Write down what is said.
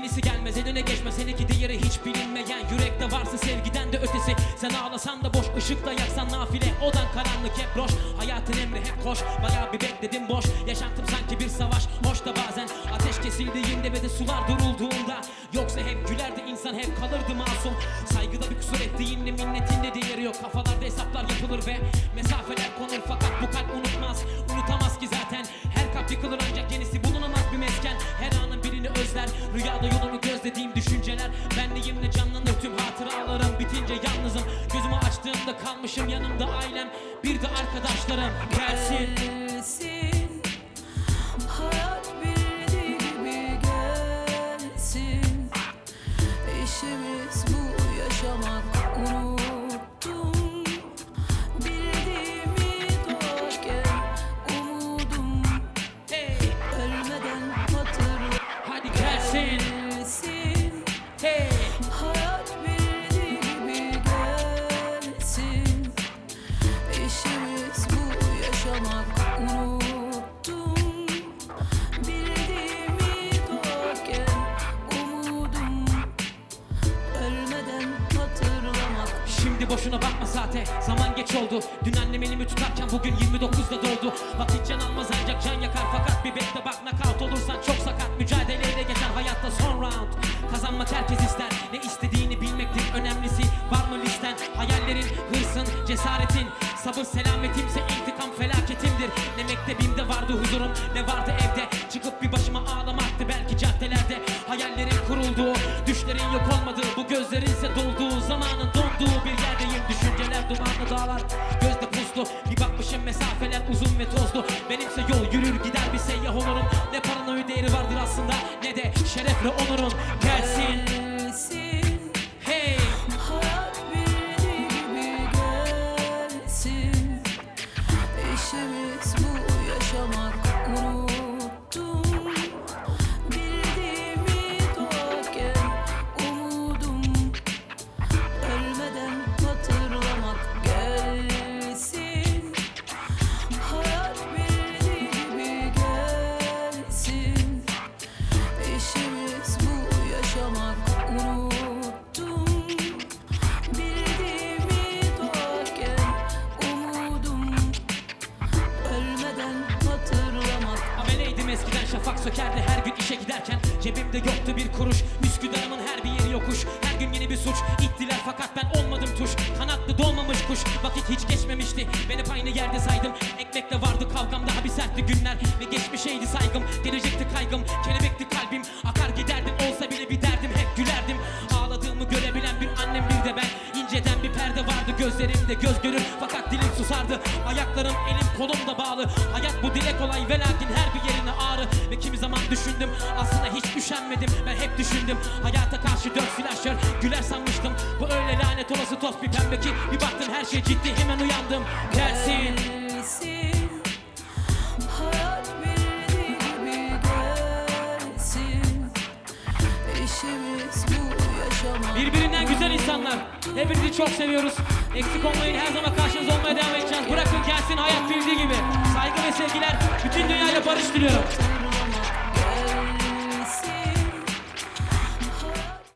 Geçmez eline geçmez. Seninki değeri hiç bilinmeyen Yürekte varsa sevgiden de ötesi. Sen ağlasan da boş ışıkta yaksan nafile. Odan karanlık hep roş. Hayatın emri hep koş. Bayağı bir bekledim boş. Yaşantım sanki bir savaş. Hoş da bazen ateş kesildiğinde ve de sular durulduğunda. Yoksa hep gülerdi insan hep kalırdı masum. Saygıda bir kusur ettiğinde minnetin de değeri yok. Kafalarda hesaplar yapılır ve mesafeler konur. Fakat bu kalp unutmaz unutamaz ki zaten. Her kalp yıkılır ancak yenisi bulunamaz Benliğimle canlanır tüm hatıralarım Bitince yalnızım. Gözümü açtığımda kalmışım yanımda ailem Bir de arkadaşlarım. Gelsin Şimdi boşuna bakma saate. Zaman geç oldu. Dün annem elimi tutarken bugün 29'da doldu Vakit can almaz ancak can yakar. Fakat bir bekle bak nakavt olursan çok sakat. Mücadeleyle geçer hayatta son round. Kazanmak herkes ister. Ne istediğini bilmektir önemlisi. Var mı listen? Hayallerin, hırsın, cesaretin. Sabır selametimse intikam felaketimdir. Ne mektebimde vardı huzurum Ne vardı evde. Çıkıp bir başıma ağlamaktı belki caddelerde. Hayallerin kurulduğu Düşlerin yok olmadığı Bu gözlerinse dolduğu Zamanın donduğu bir dumanlı dağlar Gözde puslu. Bir bakmışım mesafeler uzun ve tozlu. Benimse yol yürür gider bir seyyah olurum. Ne paranın değeri vardır aslında Ne de şerefle onurun gelsin sökerdi her gün işe giderken. Cebimde yoktu bir kuruş Üsküdar'ımın her bir yeri yokuş. Her gün yeni bir suç İttiler fakat ben olmadım tuş. Kanatlı dolmamış kuş Vakit hiç geçmemişti. Ben hep aynı yerde saydım Ekmekle vardı kavgam. Daha bir sertti günler Ve geçmişeydi saygım. Gelecekti kaygım Kelebekti kalbim. Akar giderdim olsa bile bir derdim Hep gülerdim. Ağladığımı görebilen bir annem bir de ben İnceden bir perde vardı. Gözlerimde göz görür Fakat dilim susardı. Ayaklarım elim kolum da bağlı. Hayat bu dile kolay ve lakin her bir yerine ağrı. Ve kimi zaman düşündüm aslında hiç üşenmedim. Ben hep düşündüm hayata karşı dört silahşör Güler sanmıştım bu öyle lanet olası toz bir pembe ki. Bir baktım her şey ciddi hemen uyandım. Gelsin İnsanlar Hepinizi çok seviyoruz. Eksik olmayın. Her zaman karşınızda olmaya devam edeceğiz. Bırakın gelsin hayat bildiği gibi. Saygı ve sevgiler Bütün dünyayla barış diliyorum